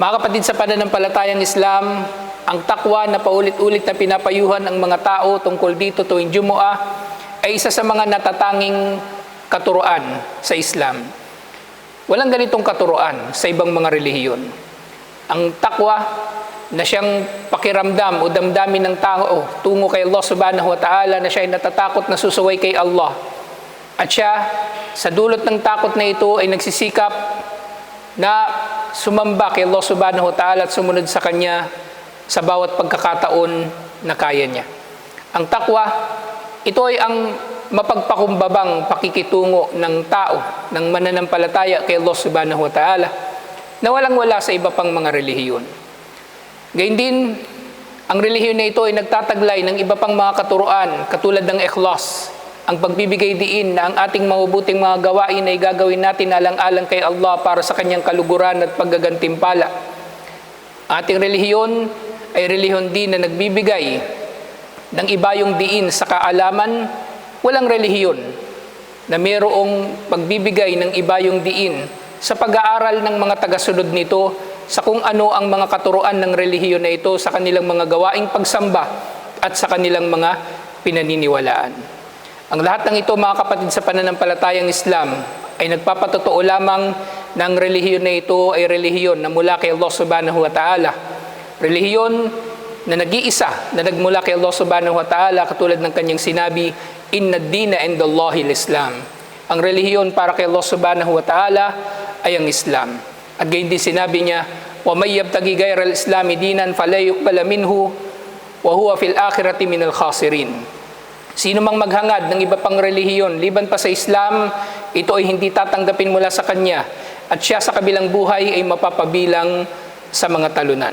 Mga kapatid sa pananampalatayang Islam, ang takwa na paulit-ulit na pinapayuhan ang mga tao tungkol dito tuwing Jumu'ah ay isa sa mga natatanging katuruan sa Islam. Walang ganitong katuruan sa ibang mga relihiyon. Ang takwa na siyang pakiramdam o damdamin ng tao tungo kay Allah subhanahu wa ta'ala na siya ay natatakot na susuway kay Allah. At siya, sa dulot ng takot na ito ay nagsisikap na sumamba kay Allah subhanahu wa ta'ala at sumunod sa Kanya sa bawat pagkakataon na kaya niya. Ang takwa, ito ay ang mapagpakumbabang pakikitungo ng tao, ng mananampalataya kay Allah subhanahu wa ta'ala na walang wala sa iba pang mga relihiyon. Gayun din, ang relihiyon na ito ay nagtataglay ng iba pang mga katuruan katulad ng ikhlas, ang pagbibigay diin na ang ating mabubuting mga gawain ay gagawin natin alang-alang kay Allah para sa kanyang kaluguran at paggagantimpala. Ating relihiyon ay relihiyon din na nagbibigay ng ibayong diin sa kaalaman, walang relihiyon na mayroong pagbibigay ng ibayong diin sa pag-aaral ng mga tagasunod nito sa kung ano ang mga katuruan ng relihiyon na ito sa kanilang mga gawaing pagsamba at sa kanilang mga pinaniniwalaan. Ang lahat ng ito, mga kapatid sa pananampalatayang Islam, ay nagpapatotoo lamang ang relihiyon na ito ay relihiyon na mula kay Allah subhanahu wa ta'ala. Relihiyon na nag-iisa, na nagmula kay Allah subhanahu wa ta'ala, katulad ng kanyang sinabi, Inna dina indallahi islam Ang relihiyon para kay Allah subhanahu wa ta'ala ay ang Islam. At gayon din sinabi niya, wa yabtagi gayra al-islami dinan falay yuqbala minhu wa huwa fil akhirati min al-khasirin. Sino mang maghangad ng iba pang relihiyon, liban pa sa Islam, ito ay hindi tatanggapin mula sa kanya at siya sa kabilang buhay ay mapapabilang sa mga talunan.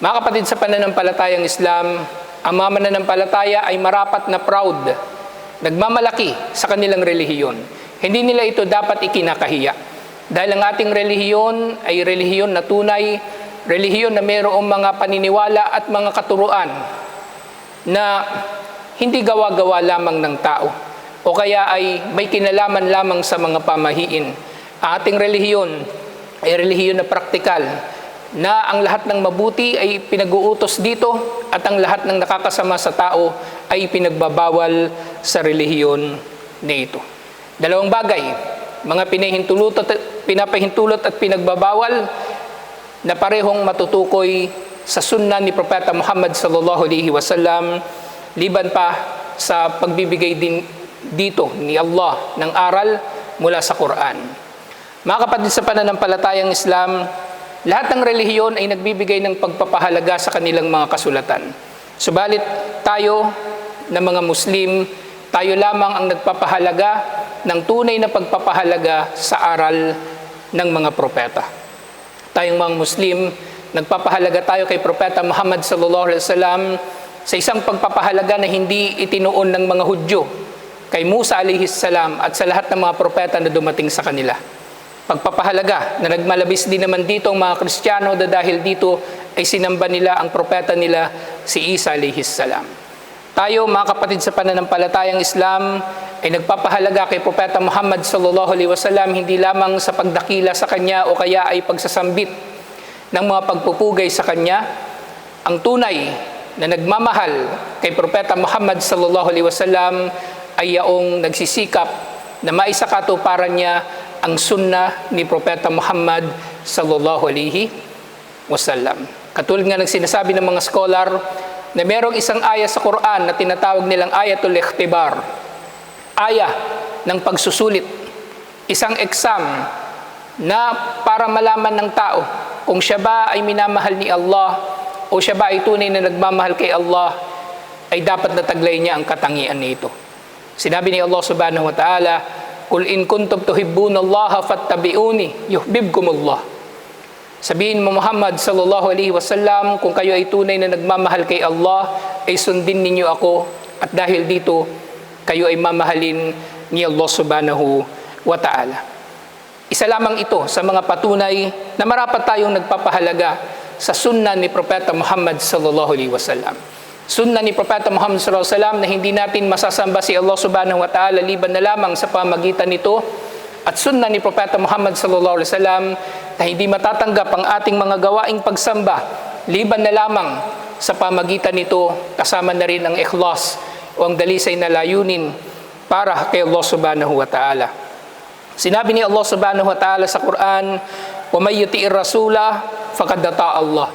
Mga kapatid sa pananampalatayang Islam, ang mga mananampalataya ay marapat na proud, nagmamalaki sa kanilang relihiyon. Hindi nila ito dapat ikinakahiya. Dahil ang ating relihiyon ay relihiyon na tunay, relihiyon na mayroong mga paniniwala at mga katuruan na hindi gawa-gawa lamang ng tao o kaya ay may kinalaman lamang sa mga pamahiin. Ang ating relihiyon ay relihiyon na praktikal na ang lahat ng mabuti ay pinag-uutos dito at ang lahat ng nakakasama sa tao ay pinagbabawal sa relihiyon na ito. Dalawang bagay, mga pinahintulot at, pinapahintulot at pinagbabawal na parehong matutukoy sa sunna ni Propeta Muhammad sallallahu alaihi wasallam liban pa sa pagbibigay din dito ni Allah ng aral mula sa Quran. Mga kapatid sa pananampalatayang Islam, lahat ng relihiyon ay nagbibigay ng pagpapahalaga sa kanilang mga kasulatan. Subalit tayo na mga Muslim, tayo lamang ang nagpapahalaga ng tunay na pagpapahalaga sa aral ng mga propeta. Tayong mga Muslim, nagpapahalaga tayo kay Propeta Muhammad sallallahu alaihi wasallam sa isang pagpapahalaga na hindi itinuon ng mga Hudyo kay Musa alayhis salam at sa lahat ng mga propeta na dumating sa kanila. Pagpapahalaga na nagmalabis din naman dito ang mga Kristiyano na dahil dito ay sinamba nila ang propeta nila si Isa alayhis salam. Tayo mga kapatid sa pananampalatayang Islam ay nagpapahalaga kay Propeta Muhammad sallallahu alaihi wasallam hindi lamang sa pagdakila sa kanya o kaya ay pagsasambit ng mga pagpupugay sa kanya ang tunay na nagmamahal kay Propeta Muhammad sallallahu alaihi wasallam ay yaong nagsisikap na maisakatuparan niya ang sunnah ni Propeta Muhammad sallallahu alaihi wasallam. Katulad nga ng sinasabi ng mga scholar na merong isang aya sa Quran na tinatawag nilang ayatul ikhtibar. Aya ng pagsusulit. Isang exam na para malaman ng tao kung siya ba ay minamahal ni Allah o siya ba ay tunay na nagmamahal kay Allah, ay dapat nataglay niya ang katangian nito. Sinabi ni Allah subhanahu wa ta'ala, Kul in kuntum tuhibbuna Allah fattabi'uni yuhibbukum Allah. Sabihin mo Muhammad sallallahu alaihi wasallam, kung kayo ay tunay na nagmamahal kay Allah, ay sundin ninyo ako at dahil dito kayo ay mamahalin ni Allah subhanahu wa ta'ala. Isa lamang ito sa mga patunay na marapat tayong nagpapahalaga sa sunna ni Propeta Muhammad sallallahu alaihi wasallam. Sunna ni Propeta Muhammad sallallahu alaihi wasallam na hindi natin masasamba si Allah subhanahu wa ta'ala liban na lamang sa pamagitan nito at sunna ni Propeta Muhammad sallallahu alaihi wasallam na hindi matatanggap ang ating mga gawaing pagsamba liban na lamang sa pamagitan nito kasama na rin ang ikhlas o ang dalisay na layunin para kay Allah subhanahu wa ta'ala. Sinabi ni Allah subhanahu wa ta'ala sa Quran, وَمَنْ يُطِعِ الرَّسُولَ fakad ata Allah.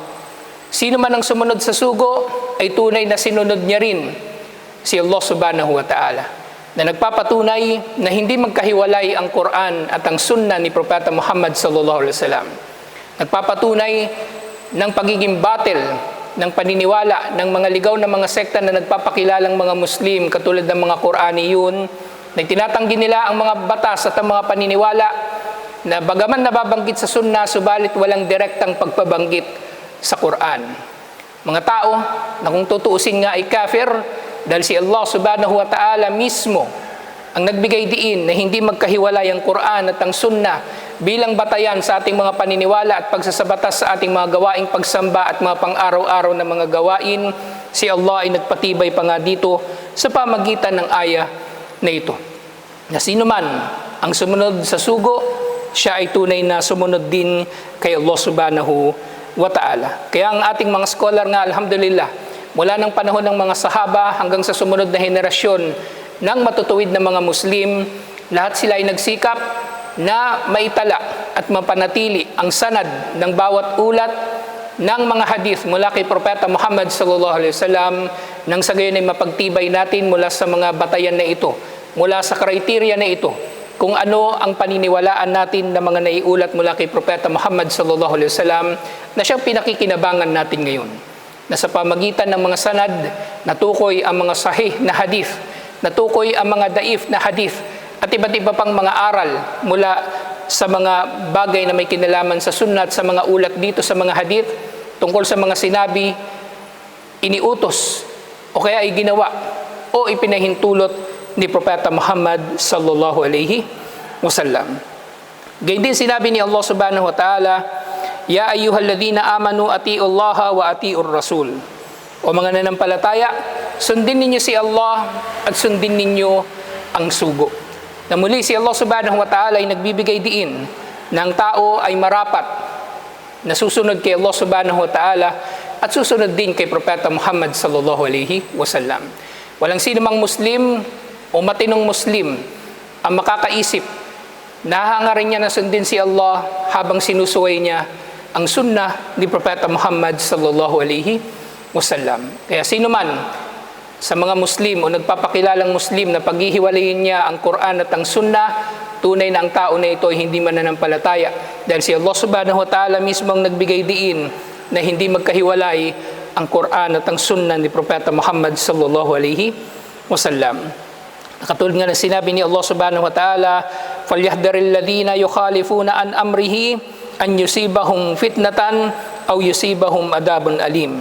Sino man ang sumunod sa sugo ay tunay na sinunod niya rin si Allah subhanahu wa ta'ala na nagpapatunay na hindi magkahiwalay ang Quran at ang sunna ni Propeta Muhammad sallallahu alaihi wasallam. Nagpapatunay ng pagiging battle ng paniniwala ng mga ligaw na mga sekta na nagpapakilalang mga Muslim katulad ng mga Qur'aniyun na tinatanggi nila ang mga batas at ang mga paniniwala na bagaman nababanggit sa sunna subalit walang direktang pagpabanggit sa Quran. Mga tao na kung tutuusin nga ay kafir dahil si Allah subhanahu wa ta'ala mismo ang nagbigay diin na hindi magkahiwalay ang Quran at ang Sunnah bilang batayan sa ating mga paniniwala at pagsasabatas sa ating mga gawaing pagsamba at mga pang-araw-araw na mga gawain, si Allah ay nagpatibay pa nga dito sa pamagitan ng aya na ito. Na sino man ang sumunod sa sugo, siya ay tunay na sumunod din kay Allah subhanahu wa ta'ala. Kaya ang ating mga scholar nga, alhamdulillah, mula ng panahon ng mga sahaba hanggang sa sumunod na henerasyon ng matutuwid na mga Muslim, lahat sila ay nagsikap na maitala at mapanatili ang sanad ng bawat ulat ng mga hadith mula kay Propeta Muhammad sallallahu alaihi wasallam nang sa gayon ay mapagtibay natin mula sa mga batayan na ito, mula sa kriteriya na ito, kung ano ang paniniwalaan natin na mga naiulat mula kay Propeta Muhammad sallallahu alaihi wasallam na siyang pinakikinabangan natin ngayon. Na sa pamagitan ng mga sanad, natukoy ang mga sahih na hadith, natukoy ang mga daif na hadith, at iba't iba pang mga aral mula sa mga bagay na may kinalaman sa sunnah at sa mga ulat dito sa mga hadith tungkol sa mga sinabi, iniutos o kaya ay ginawa o ipinahintulot ni Propeta Muhammad sallallahu alaihi wasallam. Gayun din sinabi ni Allah subhanahu wa ta'ala, Ya ayyuhalladhina amanu ati'u Allah wa ati'ur Rasul. O mga nanampalataya, sundin ninyo si Allah at sundin ninyo ang sugo. Na muli si Allah subhanahu wa ta'ala ay nagbibigay diin na ang tao ay marapat na susunod kay Allah subhanahu wa ta'ala at susunod din kay Propeta Muhammad sallallahu alaihi wasallam. Walang sino mang Muslim o matinong Muslim ang makakaisip na hangarin niya na sundin si Allah habang sinusuway niya ang sunnah ni Propeta Muhammad sallallahu alaihi wasallam. Kaya sino man sa mga Muslim o nagpapakilalang Muslim na paghihiwalayin niya ang Quran at ang Sunnah, tunay na ang tao na ito ay hindi mananampalataya. Dahil si Allah subhanahu wa ta'ala mismo ang nagbigay diin na hindi magkahiwalay ang Quran at ang Sunnah ni Propeta Muhammad sallallahu alaihi wasallam. Katulad nga ng sinabi ni Allah subhanahu wa ta'ala, فَلْيَحْدَرِ الَّذِينَ يُخَالِفُونَ عَنْ أَمْرِهِ أَنْ يُصِيبَهُمْ فِتْنَةً أَوْ يُصِيبَهُمْ أَدَابٌ أَلِيمٌ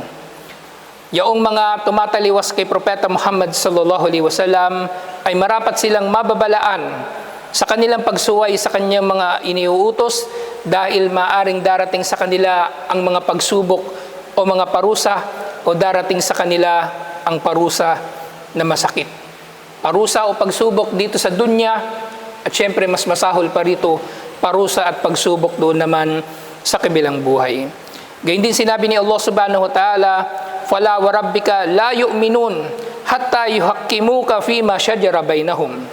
Yaong mga tumataliwas kay Propeta Muhammad sallallahu alaihi wasallam ay marapat silang mababalaan sa kanilang pagsuway sa kanyang mga iniuutos dahil maaring darating sa kanila ang mga pagsubok o mga parusa o darating sa kanila ang parusa na masakit. Parusa o pagsubok dito sa dunya at syempre mas masahol pa rito parusa at pagsubok doon naman sa kabilang buhay. Gayun din sinabi ni Allah subhanahu wa ta'ala, Fala wa rabbika la yu'minun hatta yuhakkimuka fima shajara bainahum.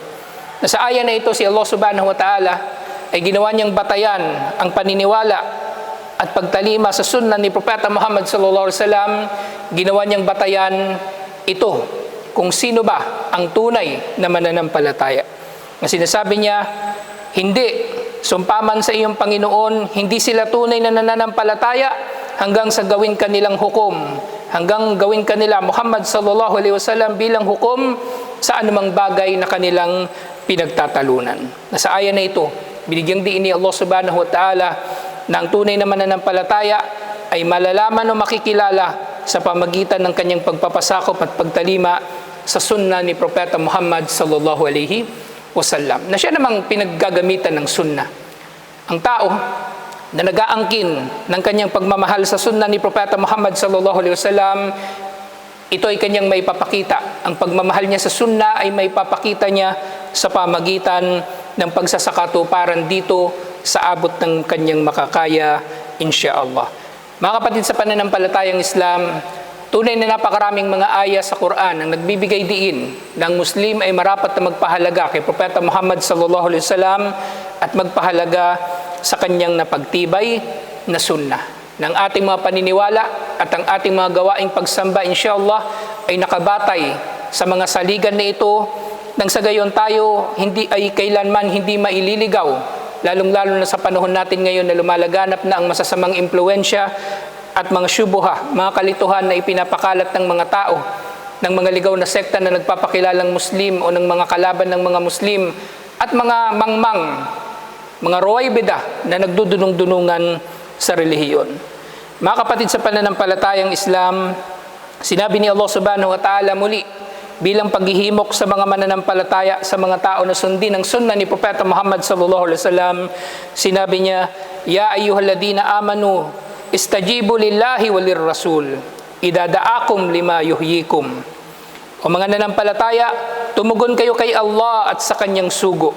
Nasa ayan na ito si Allah subhanahu wa ta'ala ay ginawa niyang batayan ang paniniwala at pagtalima sa sunnah ni Propeta Muhammad sallallahu alaihi wasallam, ginawa niyang batayan ito kung sino ba ang tunay na mananampalataya. Na sinasabi niya, hindi, sumpaman sa iyong Panginoon, hindi sila tunay na nananampalataya hanggang sa gawin kanilang hukom, hanggang gawin kanila Muhammad sallallahu alaihi wasallam bilang hukom sa anumang bagay na kanilang pinagtatalunan. Nasa aya na ito, binigyang diin ni Allah subhanahu wa ta'ala na ang tunay na mananampalataya ay malalaman o makikilala sa pamagitan ng kanyang pagpapasakop at pagtalima sa sunna ni Propeta Muhammad sallallahu alaihi wasallam na siya namang pinaggagamitan ng sunna. Ang tao na nag-aangkin ng kanyang pagmamahal sa sunna ni Propeta Muhammad sallallahu alaihi wasallam ito ay kanyang may papakita. Ang pagmamahal niya sa sunna ay may papakita niya sa pamagitan ng pagsasakatuparan dito sa abot ng kanyang makakaya, insyaAllah. Mga kapatid sa pananampalatayang Islam, tunay na napakaraming mga aya sa Quran ang nagbibigay diin ng Muslim ay marapat na magpahalaga kay Propeta Muhammad sallallahu alaihi wasallam at magpahalaga sa kanyang napagtibay na sunnah. Ng ating mga paniniwala at ang ating mga gawaing pagsamba inshallah ay nakabatay sa mga saligan na ito nang sa gayon tayo hindi ay kailanman hindi maililigaw lalong-lalo na sa panahon natin ngayon na lumalaganap na ang masasamang impluensya at mga syubuha, mga kalituhan na ipinapakalat ng mga tao, ng mga ligaw na sekta na nagpapakilalang Muslim o ng mga kalaban ng mga Muslim at mga mangmang, mga ruwaybida na nagdudunong-dunungan sa relihiyon. Mga kapatid sa pananampalatayang Islam, sinabi ni Allah subhanahu wa ta'ala muli, bilang paghihimok sa mga mananampalataya sa mga tao na sundin ang sunna ni Propeta Muhammad sallallahu alaihi wasallam sinabi niya ya ayyuhalladhina amanu istajibu lillahi walir rasul idadaakum lima yuhyikum. O mga nanampalataya tumugon kayo kay Allah at sa kanyang sugo.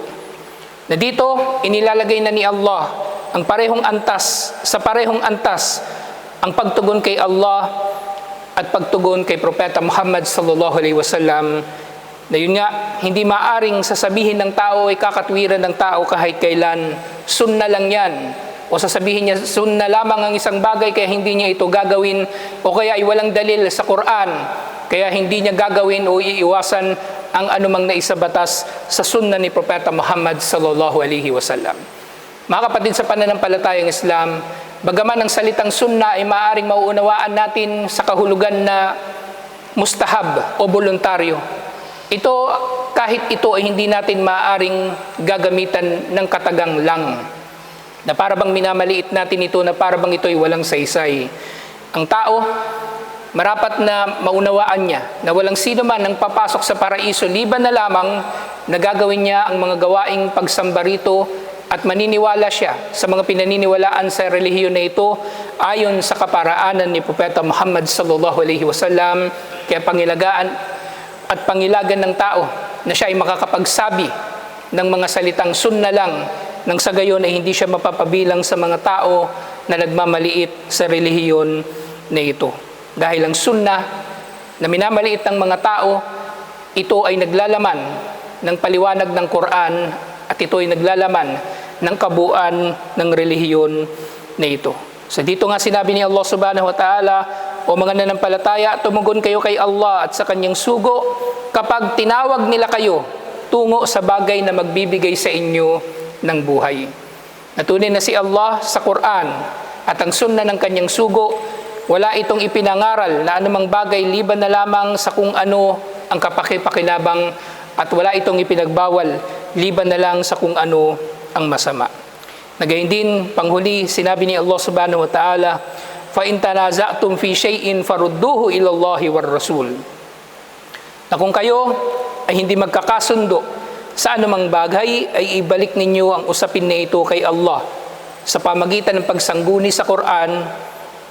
Na dito inilalagay na ni Allah ang parehong antas sa parehong antas ang pagtugon kay Allah at pagtugon kay Propeta Muhammad sallallahu alaihi wasallam na yun nga, hindi maaring sasabihin ng tao ay kakatwiran ng tao kahit kailan, sunna lang yan. O sasabihin niya, sunna lamang ang isang bagay kaya hindi niya ito gagawin o kaya ay walang dalil sa Quran kaya hindi niya gagawin o iiwasan ang anumang naisabatas sa sunna ni Propeta Muhammad sallallahu alaihi wasallam. Mga kapatid sa pananampalatayang Islam, bagaman ang salitang sunna ay maaaring mauunawaan natin sa kahulugan na mustahab o voluntaryo. Ito, kahit ito ay hindi natin maaaring gagamitan ng katagang lang. Na para bang minamaliit natin ito na para bang ito ay walang saysay. Ang tao, marapat na maunawaan niya na walang sino man ang papasok sa paraiso liban na lamang na gagawin niya ang mga gawaing pagsamba rito at maniniwala siya sa mga pinaniniwalaan sa relihiyon na ito ayon sa kaparaanan ni Propeta Muhammad sallallahu alaihi wasallam kaya pangilagaan at pangilagan ng tao na siya ay makakapagsabi ng mga salitang sunna lang nang sa gayon ay hindi siya mapapabilang sa mga tao na nagmamaliit sa relihiyon na ito. Dahil ang sunna na minamaliit ng mga tao, ito ay naglalaman ng paliwanag ng Quran at ito naglalaman ng kabuuan ng relihiyon na ito. So dito nga sinabi ni Allah subhanahu wa ta'ala, o mga nanampalataya, tumugon kayo kay Allah at sa kanyang sugo kapag tinawag nila kayo tungo sa bagay na magbibigay sa inyo ng buhay. Natunay na si Allah sa Quran at ang sunna ng kanyang sugo, wala itong ipinangaral na anumang bagay liban na lamang sa kung ano ang kapakipakinabang at wala itong ipinagbawal liban na lang sa kung ano ang masama. Nagayon din, panghuli, sinabi ni Allah subhanahu wa ta'ala, فَإِن تَنَازَعْتُمْ فِي شَيْءٍ فَرُدُّوهُ إِلَى اللَّهِ وَالرَّسُولِ Na kung kayo ay hindi magkakasundo sa anumang bagay, ay ibalik ninyo ang usapin na ito kay Allah sa pamagitan ng pagsangguni sa Quran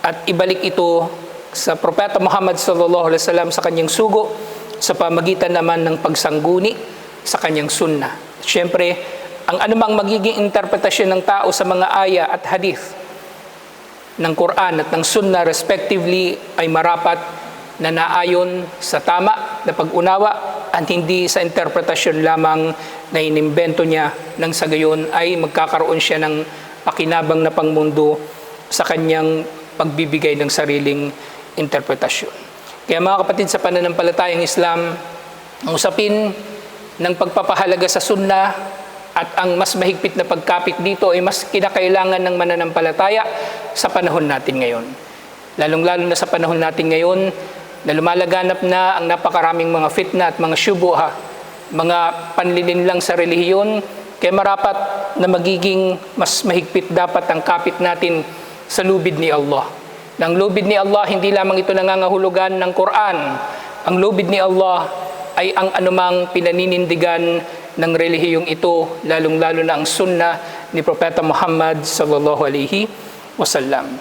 at ibalik ito sa Propeta Muhammad sallallahu alaihi wasallam sa kanyang sugo sa pamagitan naman ng pagsangguni sa kanyang sunnah. Siyempre, ang anumang magiging interpretasyon ng tao sa mga aya at hadith ng Quran at ng Sunnah respectively ay marapat na naayon sa tama na pag-unawa at hindi sa interpretasyon lamang na inimbento niya nang sa gayon ay magkakaroon siya ng pakinabang na pangmundo sa kanyang pagbibigay ng sariling interpretasyon. Kaya mga kapatid sa pananampalatayang Islam, usapin ng pagpapahalaga sa sunnah at ang mas mahigpit na pagkapit dito ay mas kinakailangan ng mananampalataya sa panahon natin ngayon. Lalong-lalo na sa panahon natin ngayon na lumalaganap na ang napakaraming mga fitna at mga syubuha, mga panlilin lang sa relihiyon, kaya marapat na magiging mas mahigpit dapat ang kapit natin sa lubid ni Allah. Nang lubid ni Allah, hindi lamang ito nangangahulugan ng Quran. Ang lubid ni Allah ay ang anumang pinaninindigan ng relihiyong ito, lalong-lalo na ang sunnah ni Propeta Muhammad sallallahu alaihi wasallam.